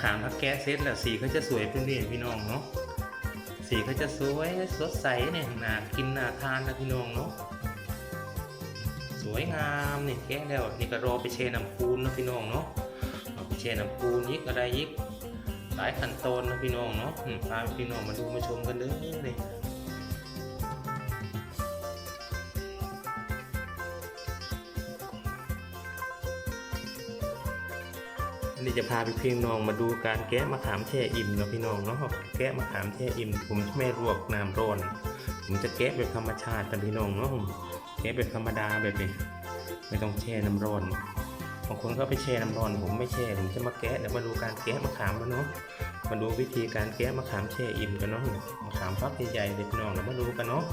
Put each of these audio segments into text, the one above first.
ขามถ้าแกะเซตแล้วสีเขาจะสวยเป็นนี่พี่น้องเนาะสีเขาจะสวยสดใสเนี่ยน่ากินน่าทานนะพี่น้องเนาะสวยงามนี่แกะแล้วนี่ก็รอไปเชน้ำปูนนะพี่น้องเนาะเอไปเชน้ำปูนยิกอะไรยิกหลายขั้นตอนนะพี่น้องเนาะพาพี่น้องมาดูมาชมกันเด้อนี่ นนี้จะพาพี่น้องมาดูการแกะมะขามแช่อิ่มนะพี่น้องเนาะแกะมะขามแช่อิ่มผมไม่ลวกน้ำร้อนผมจะแกะแบบธรรมชาติกันพี่น้องเนาะแกะแบบธรรมดาแบบนี้ไม่ต้องแช่น้ำร้อนบางคนก็ไปแช่น้ำร้อน ผมไม่แช่ผมจะมาแกะเดี๋ยวมาดูการแกะมะขามกันเนาะมาดูวิธีการแกะมะขามแช่อิ่มกันเนาะมะขามฟักใหญ่ๆเลยพี่น้องเรามาดูกันเนาะ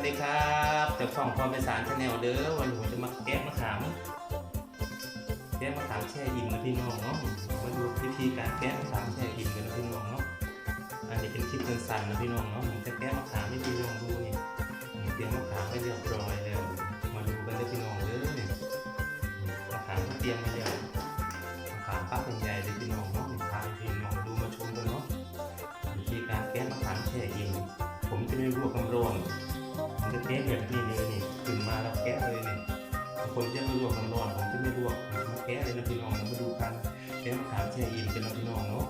วัสดีครับจากช่องความเป็นสารชาแนลเด้อวันนี้ผมจะมาแกะมะขามแกะมะขามแช่อิ่มนะพี่น้องเนาะมาดูวิธีการแกะมะขามแช่อิ่มกันนะพี่น้องเนาะอันนี้เป็นคลิปสั้นๆนะพี่น้องเนาะผมจะแกะมะขามให้พี่น้องดูนี่เตรียมมะขามไว้เรียบร้อยแล้ว มาดูกันเลยพี่น้องเด้อนี่มะขามก็เตรียมมา แกะแบบนี้เลยนี่ขึ้นมาแล้วแกะเลยนี่คนจะไม่ลวกน้ำร้อนผมจะไม่ลวกมาแกะเลยนะพี่น้องมาดูกันแกะมะขามแช่อิ่มกันนะพี่น้องเนาะ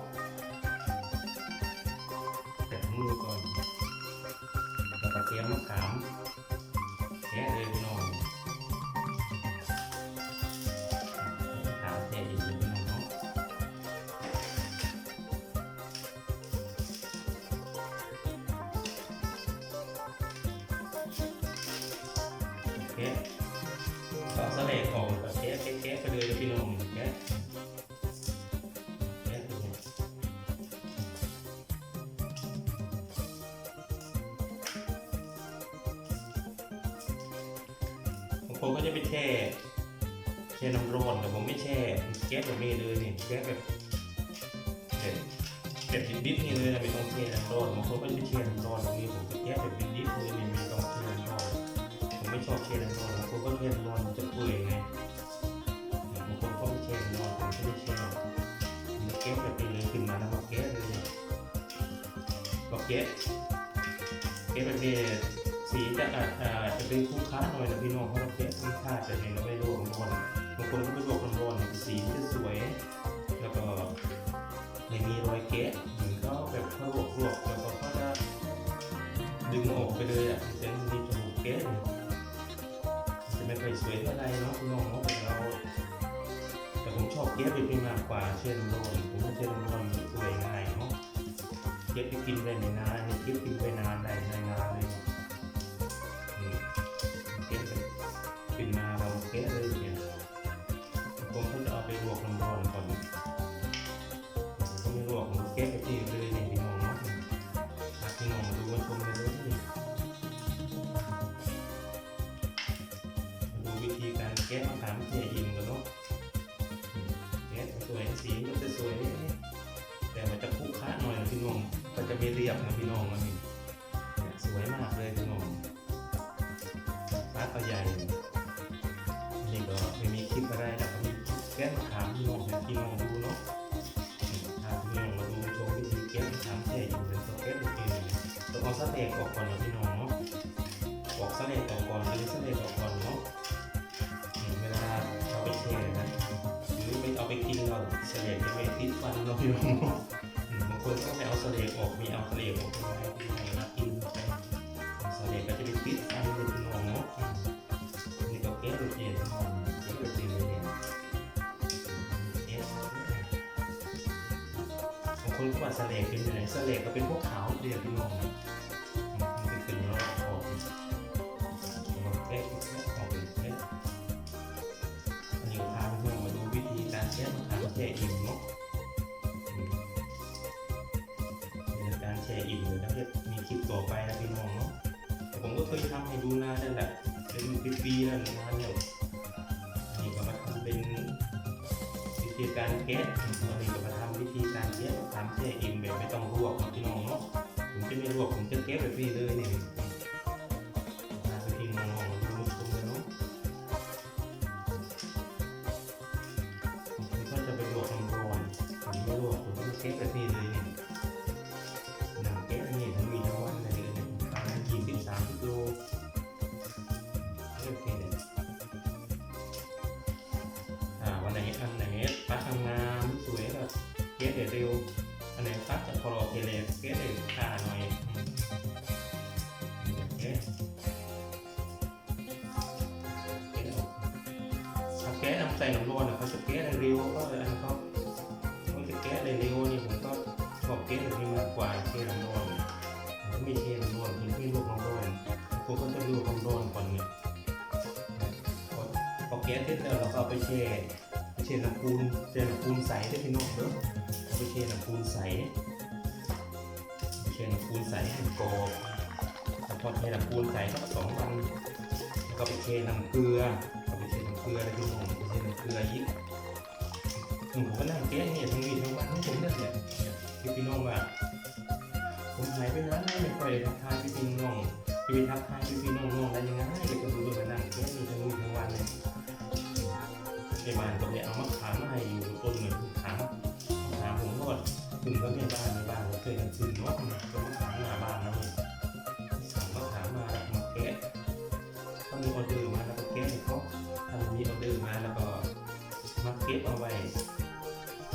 แกะก็สะเลกออกแบบแกะแกะแกะไปเลยนะพี่น้องแกะแกะไปเลยบางคนก็จะไปแช่แช่น้ำร้อนแต่ผมไม่แช่แก๊สแบบนี้เลยนี่แก๊สแบบแบบแบบดิบๆนี่เลยนะไม่ต้องแช่น้ำร้อนบางคนก็จะไปแช่น้ำร้อนตรงนี้ผมแก๊สแบบดิบๆเลยนี่ไม่ต้องแช่ ไม่ชอบแช่น้ำร้อนบางคนก็แช่น้ำร้อนมันจะเปื่อยไงบางคนก็ไม่แช่น้ำร้อนผมจะไม่แช่ผมจะแก๊สแบบนี้เลยขึ้นมาแล้วมาแก๊สเลยก็แก๊สแก๊สแบบนี้สีจะอาจจะเป็นคู่ค้าหน่อยนะพี่น้องเพราเราแกะไม่คาแต่เนี่ยเราไม่ลกน้ำร้อนบางคนก็ไปลวกน้ำร้อนสีจะสวย แล้วก็ไม่มีรอยแกะเหมือนเขาแบบเขาลวกลวกแล้วก็เขาจะดึงออกไปเลยอะมันจะมีจมูกแกะเนี่ยจะ ไม่ค่อยสวยเท่าไรเนาะพี่น้องเขาเป็นเรา แต่ผมชอบแกะแบบนี้มากกว่าเช่นน้ำร้อนผมว่าเช่นน้ำร้อนสวยง่ายเนาะเก็บไปกินไปในนานเก็บกินไปนานได้นานๆเลย สวยสีมันจะสวย แต่มันจะคุกคะหน่อยพี่น้องก็จะไม่เรียบนะพี่น้องนะนี่เนี่สวยมากเลยพี่น้องร้านเขาใหญ่นี่ก็ไม่มีคลิปอะไรนะมีแก้มขามพี่น้องให้พี่น้องดูเนาะอืมพาพี่น้องมาดูชมวิธีแก้มขามแช่อยู่เป็นตัวแก้มเองต้องเอาสเต็กออกก่อนนะพี่น้องเนาะออกสเต็กออก ไม่เอาไปกินเราเสะเต็กจะไม่ติดฟันเราพี่น้องเนาะอืมบางคนก็ไม่เอาสะเต็กออกมีเอาสะเต็กออกไปไว้ที่ไหนนะกินไปสาเหตุก็จะเป็นติดอันเป็นหนองเนาะนี่ก็เก็บดูเองเก็บดูเองเลยเก็บางคนก็ว่าสาเหตุเป็นยังไงสาเหตุก็เป็นพวกขาวเดียวพี่น้อง จะมีคลิปต่อไปนะพี่น้องเนาะแต่ผมก็เคยทำให้ดูนานนั่นแหละเป็นปีๆนั่นนานแล้วนี่ก็มาทำเป็นวิธีการแก๊สวันนี้ก็มาทำวิธีการแก๊สามแช่อิ่มแบบไม่ต้องรวกพี่น้องเนาะผมจะไม่รวกผมจะแก๊สแบบนี้เลยนี่ยแบบนี้ จะพอโอเคเลยเก๊เดี๋ยวขาหน่อยโอเคเก๊เอาถ้าแก๊น้ำใส่น้ำร้อนเนี่ยเขาจะแก๊ได้เร็วก็อันนั้นเขามันจะแก้ได้เร็วนี่ผมก็ชอบแก้แบบนี้มากกว่าแก้น้ำร้อนผมก็ไม่แก้น้ำร้อนผมไม่ลวกน้ำร้อนผมก็จะลวกน้ำร้อนก่อนเนี่ยพอพอแก้เสร็จแล้วเราก็ไปแช่ไปแช่น้ำปูนแช่น้ำปูนใสได้พี่นองเด้อเอา ไปแช่น้ำปูนใสไปแช่น้ำปูนใสให้มันกรอบแล้วพอแช่น้ำปูนใสสักสองวันแล้วก็ไปแช่น้ำเกลือเอาไปแช่น้ำเกลือเลยพี่น้องไปแช่น้ำเกลือยิบผมก็นั่งแก้เนี่ยทั้งวีทั้งวันทั้งผมนั่นแหละเนี่ยพี่พี่น้องว่าผมหายไปนานไม่ค่อยได้ทักทายพี่พี่น้องพี่พี่ทักทายพี่พี่น้องน้องได้ยังไงเด็กก็ดูด้วยมานั่งแก้นี่ทั้งวีทั้งวันเลยไอ้บ้านก็เลยเอามะขามมาให้อยู่ต้นหนึ่งขาม ถึงก็แม่บ้านในบ้านเราเคยกันซื้อเนาะก็มะขามหน้าบ้านนะเนี่ยสั่งมะขามมาแล้วมาแก้ถ้ามีออเดอร์มาแล้วก็แก้ให้เขาถ้ามีออเดอร์มาแล้วก็มาเก็บเอาไว้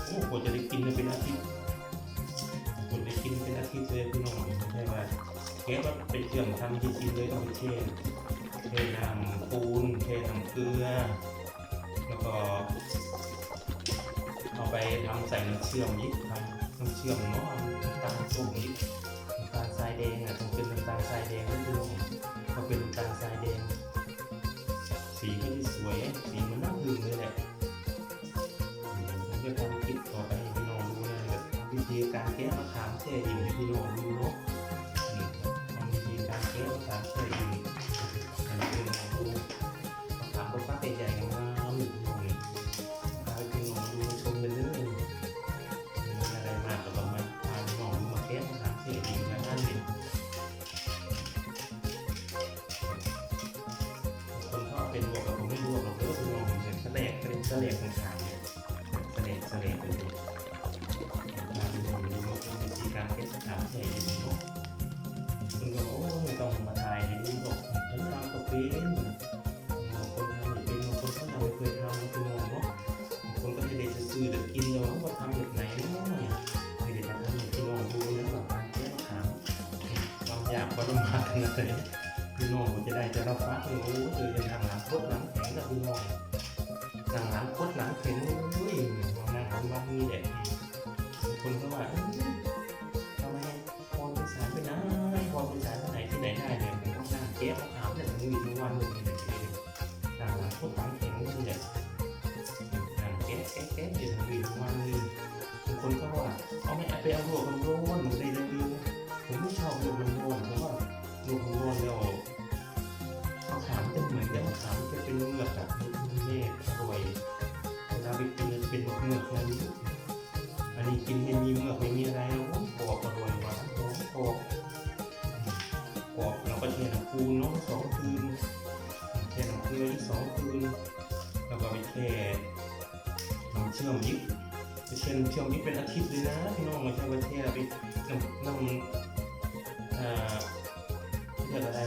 โอ้โหจะได้กินเป็นอาทิตย์ผมได้กินเป็นอาทิตย์เลยพี่น้องไม่ใช่ว่าแค่ว่าไปเชื่อมทำจริงๆเลยต้องไปเช่นเทน้ำปูนเทน้ำเกลือแล้วก็เอาไปทำใส่น้ำเชื่อมยิบทำ น้ำเชื่อมเนาะน้ำตาลส้มยิบน้ำตาลทรายแดงอะต้องเป็นน้ำตาลทรายแดงก็คือพอเป็นน้ำตาลทรายแดง สีก็จะสวยสีมันน่าดื่มเลยแหละผมจะทำคลิปต่อไปพี่น้องดูนะแบบวิธีการแก้มะขามแช่อิ่มให้พี่น้องดูเนาะทำวิธีการแก้มะขามแช่อิ่ม ถามใช่ดีเนาะคุณก็โอ้ไม่ต้องมาถ่ายให้ดูหรอกฉันทำก็เป็นบางคนทำไม่เป็นบางคนก็ทำไม่เคยทำคุณมองเนาะบางคนก็จะได้จะซื้อเด็กกินเนาะว่าทำแบบไหนเนาะไม่ได้ทำให้คุณมองดูนะว่าการแก้ปัญหาความยากความลำบากขนาดไหนคุณน้องจะได้จะรับฟังโอ้โหเจอจะทำหลังโคตรหลังแข็งกับคุณน้องหนังหลังโคดหลังเข็นอุ้ยมองหน้าของบ้านนี่แหละบางคนก็ว่า มเนี่ยทั้งวีทั้งวันเลยเนี่ยหนังหลังคดหลังเข็นนี่แหละนั่งเก๊ะเก๊ะเก๊ะอยู่ทั้งวีทั้งวันเลยบางคนก็ว่าเอาไม่ไปเอาโลกมันร้อนมันได้เร็วๆผมไม่ชอบโลกมันร้อนเพราะว่าโลกมันร้อนแล้วมะขามจะเหมือนกับมะขามจะเป็นเมือกแบบเมฆอร่อยเวลาไปกินเป็นเมือกนะนี่อันนี้กินไม่มีเมือกไม่มีอะไรแล้วกรอบอร่อยหวานหอมก ก็เทน้ำปูนเนาะสองคืนเทน้ำเกลืออีกสองคืนแล้วก็ไปแช่น้ำเชื่อมยิบไปเช่นเชื่อมยิบเป็นอาทิตย์เลยนะพี่น้องม่ใช่ว่าแช่ไปน้ำน้ำอ่าเรียกอะไร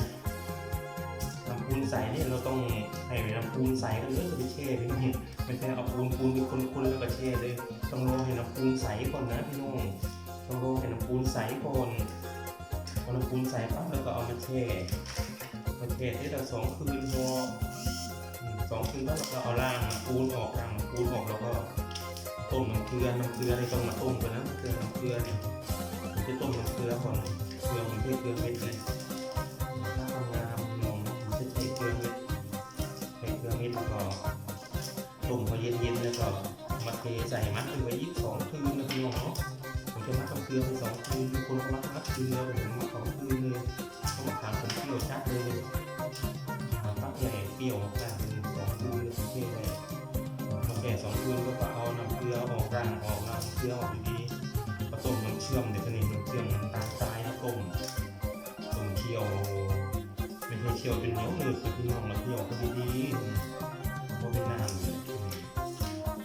น้ำปูนใส่เนี่ยเราต้องให้น้ำปูนใส่กันเลยไปแช่พี่น้องไม่ใช่เอาปูนปูนไปคนๆแล้วก็แช่เลย ต้องรอให้น้ำปูนใสก่อนนะพี่น้องต้องรอให้น้ำปูนใสก่อน อน้ำปูนใสปั๊บแล้วก็เอามาแช่มาแช่ได้เราสองคืนพอสองคืนแล้วเราก็เอาล่างปูนออกล่างปูนออกแล้วก็ต้มน้ำเกลือน้ำเกลือนี่ต้องมาต้มก่อนนะเกลือน้ำเกลือเนี่ยผมจะต้มน้ำเกลือก่อนเกลือมันที่เกลือเม็ดเลยถ้าทำงานนมจะใช้เครื่อเม็ดใช้เครื่อเม็ดแล้วก็ต้มพอเย็นๆแล้วก็มาเทใส่มัดไว้ยี่สองคืนนะพี่น้องผมจะมัดกับเกลือไปสองคืนคนก็มัดมัดคืนเดียวแต่ผม จียวเป็นเหนียวเนืดพี่น้องมาเที่ยวก็ดีๆเพราะเป็นน้ำเนี่ย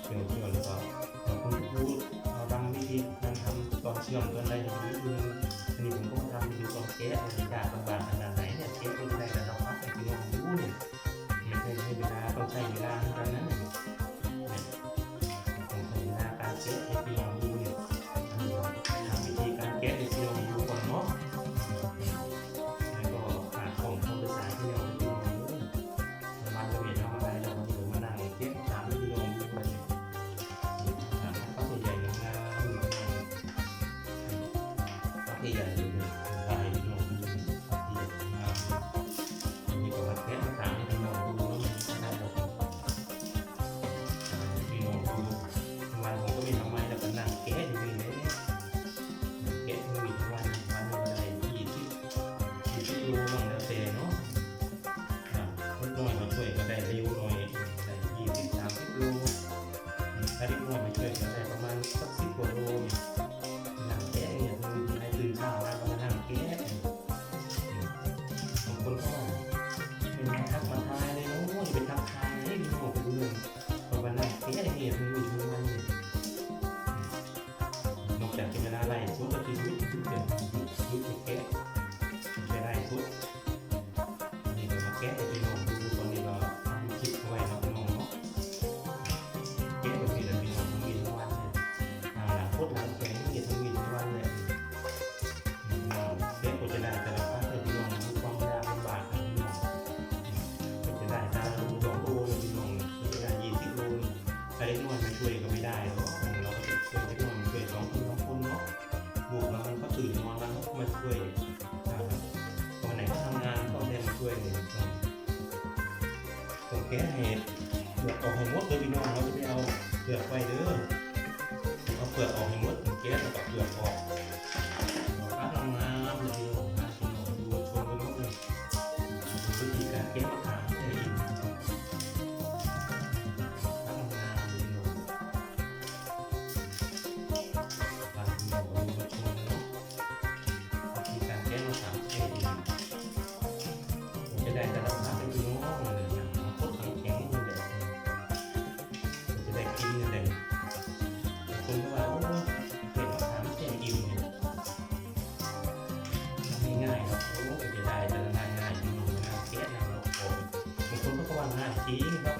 เจียวเจียวแล้วก็เราคุณครูเอาดังวิธีการทำตอนเชื่อมตอนอะไรอย่างนี้คืออันนี้ผมก็ทำไปดูตอนแก้บรรยากาศลำบากขนาดไหนเนี่ยแก้เป็นอะไรแต่เราพักแต่พี่น้องรู้เนี่ยไม่ใช่เวลาต้องใช้เวลาเหมือนกันนะ quay nữa. aquí.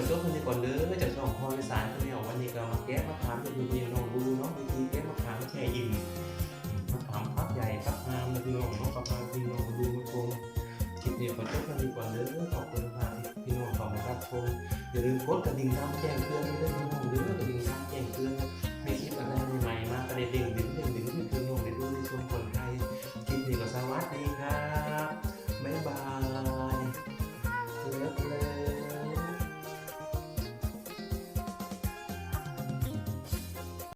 ประจุบกันก่อนเด้อจากช่องพอยสารคุณแม่วันนี้ก็มาแก้มาถามจะดูดีน้องดูเนาะวิธีแก้มาถามแช่อิ่มมาถามพักใหญ่พักงามเาดูน้องเนาะประมาณพี่น้องดูมาชมคลิปนี้ประจุบกันก่อนเด้อขอบคุณมากพี่น้องขอบคุณครับชมอย่าลืมกดกระดิ่งตามแจ้งเตือนด้วยพี่น้องเด้อกระดิ่งตามแจ้งเตือนให้คลิปอะไรใหม่ๆมากระดิ่งดิ่งดิ่งดิ่ง